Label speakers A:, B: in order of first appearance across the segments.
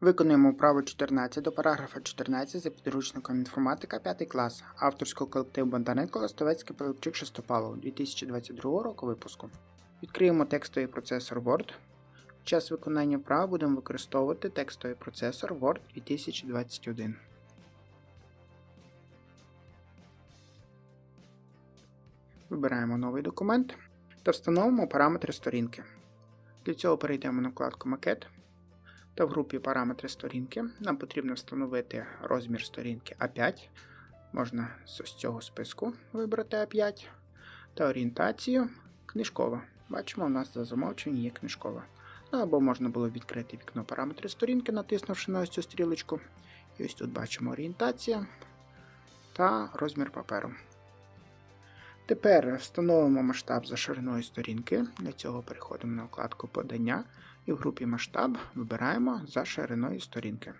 A: Виконуємо вправу 14 до параграфа 14 за підручником інформатика 5 клас авторського колективу Бондаренко Ластовецький Пилипчик Шестопалов 2022 року випуску. Відкриємо текстовий процесор Word. Під час виконання вправ будемо використовувати текстовий процесор Word 2021. Вибираємо новий документ та встановимо параметри сторінки. Для цього перейдемо на вкладку Макет та в групі Параметри сторінки нам потрібно встановити розмір сторінки А5. Можна з цього списку вибрати А5 та орієнтацію книжкова. Бачимо, у нас за замовчення є книжкова. Ну, або можна було відкрити вікно параметри сторінки, натиснувши на ось цю стрілочку. І ось тут бачимо орієнтація та розмір паперу. Тепер встановимо масштаб за шириною сторінки. Для цього переходимо на вкладку Подання і в групі Масштаб вибираємо за шириною сторінки.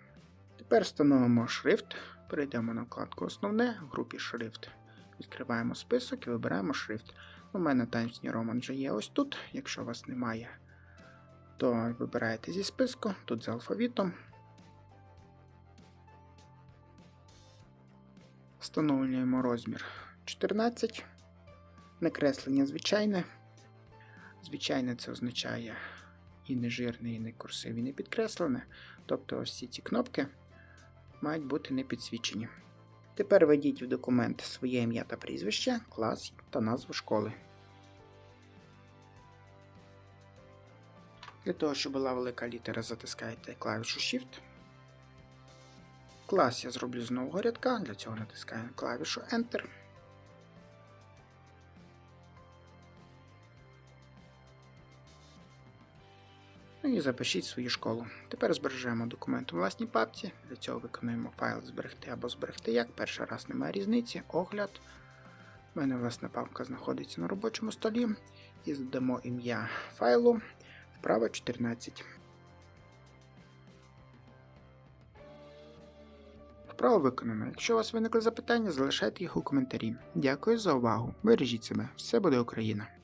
A: Тепер встановимо шрифт, перейдемо на вкладку Основне, в групі Шрифт. Відкриваємо список і вибираємо шрифт. У мене Times New Roman вже є ось тут. Якщо у вас немає, то вибираєте зі списку, тут з алфавітом. Встановлюємо розмір 14. Накреслення звичайне. Звичайне це означає і не жирне, і не курсив, і не підкреслене. Тобто всі ці кнопки мають бути не підсвічені. Тепер введіть в документ своє ім'я та прізвище, клас та назву школи. Для того, щоб була велика літера, затискаєте клавішу Shift. Клас я зроблю з нового рядка, для цього натискаю клавішу Enter. І запишіть свою школу. Тепер збережемо документ у власній папці. Для цього виконуємо файл зберегти або зберегти як. Перший раз немає різниці, огляд. У мене власна папка знаходиться на робочому столі. І задамо ім'я файлу вправо 14. Вправо виконано. Якщо у вас виникли запитання, залишайте їх у коментарі. Дякую за увагу. Бережіть себе. Все буде Україна!